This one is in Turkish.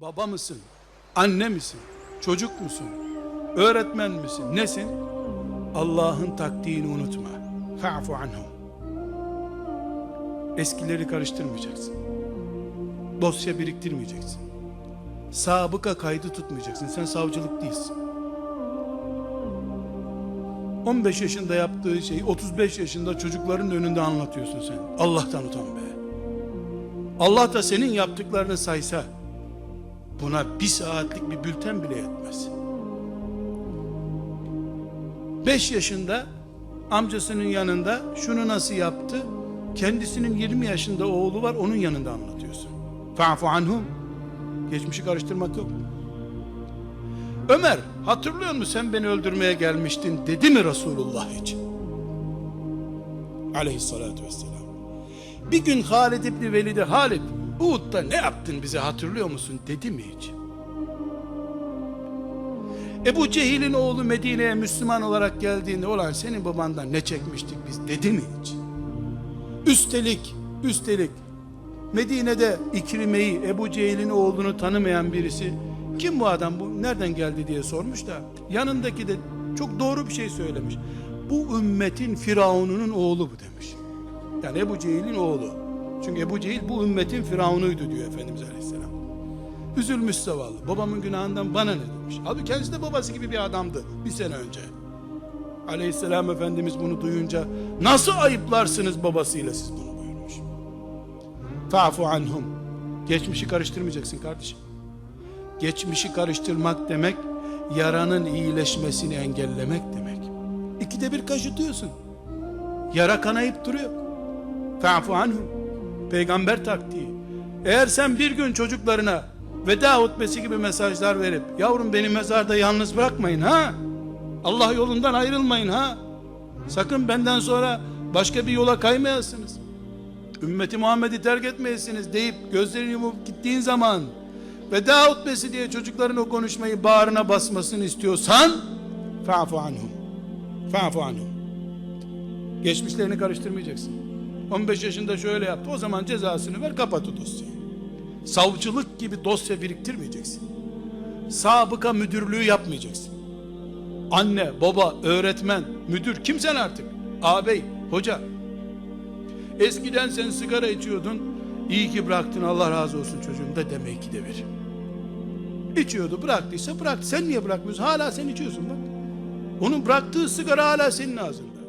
Baba mısın? Anne misin? Çocuk musun? Öğretmen misin? Nesin? Allah'ın taktiğini unutma. Fa'fu anhum. Eskileri karıştırmayacaksın. Dosya biriktirmeyeceksin. Sabıka kaydı tutmayacaksın. Sen savcılık değilsin. 15 yaşında yaptığı şeyi 35 yaşında çocukların önünde anlatıyorsun sen. Allah'tan utan be. Allah da senin yaptıklarını saysa buna bir saatlik bir bülten bile yetmez. 5 yaşında amcasının yanında şunu nasıl yaptı? Kendisinin 20 yaşında oğlu var onun yanında anlatıyorsun. Fa'fu anhum. Geçmişi karıştırmak yok. Ömer hatırlıyor musun sen beni öldürmeye gelmiştin dedi mi Resulullah için? Aleyhissalatü vesselam. Bir gün Halid İbni Velid'e Halid Uhud'da ne yaptın bize hatırlıyor musun dedi mi hiç? Ebu Cehil'in oğlu Medine'ye Müslüman olarak geldiğinde olan senin babandan ne çekmiştik biz dedi mi hiç? Üstelik, üstelik Medine'de İkrime'yi Ebu Cehil'in oğlunu tanımayan birisi kim bu adam bu nereden geldi diye sormuş da yanındaki de çok doğru bir şey söylemiş. Bu ümmetin firavununun oğlu bu demiş. Yani Ebu Cehil'in oğlu. Çünkü Ebu Cehil bu ümmetin firavunuydu diyor Efendimiz Aleyhisselam. Üzülmüş zavallı. Babamın günahından bana ne demiş. Halbuki kendisi de babası gibi bir adamdı bir sene önce. Aleyhisselam Efendimiz bunu duyunca nasıl ayıplarsınız babasıyla siz bunu buyurmuş. Fa'fu anhum. Geçmişi karıştırmayacaksın kardeşim. Geçmişi karıştırmak demek yaranın iyileşmesini engellemek demek. İkide bir kaşıtıyorsun. Yara kanayıp duruyor. Fa'fu anhum. Peygamber taktiği. Eğer sen bir gün çocuklarına veda hutbesi gibi mesajlar verip yavrum beni mezarda yalnız bırakmayın ha. Allah yolundan ayrılmayın ha. Sakın benden sonra başka bir yola kaymayasınız. Ümmeti Muhammed'i terk etmeyesiniz deyip gözlerini yumup gittiğin zaman veda hutbesi diye çocukların o konuşmayı bağrına basmasını istiyorsan fa'fu anhum. Fa'fu anhum. Geçmişlerini karıştırmayacaksın. 15 yaşında şöyle yaptı. O zaman cezasını ver kapat o dosyayı. Savcılık gibi dosya biriktirmeyeceksin. Sabıka müdürlüğü yapmayacaksın. Anne, baba, öğretmen, müdür kimsen artık. Ağabey, hoca. Eskiden sen sigara içiyordun. İyi ki bıraktın Allah razı olsun çocuğum da deme iki de bir. İçiyordu bıraktıysa bıraktı. Sen niye bırakmıyorsun? Hala sen içiyorsun bak. Onun bıraktığı sigara hala senin ağzında.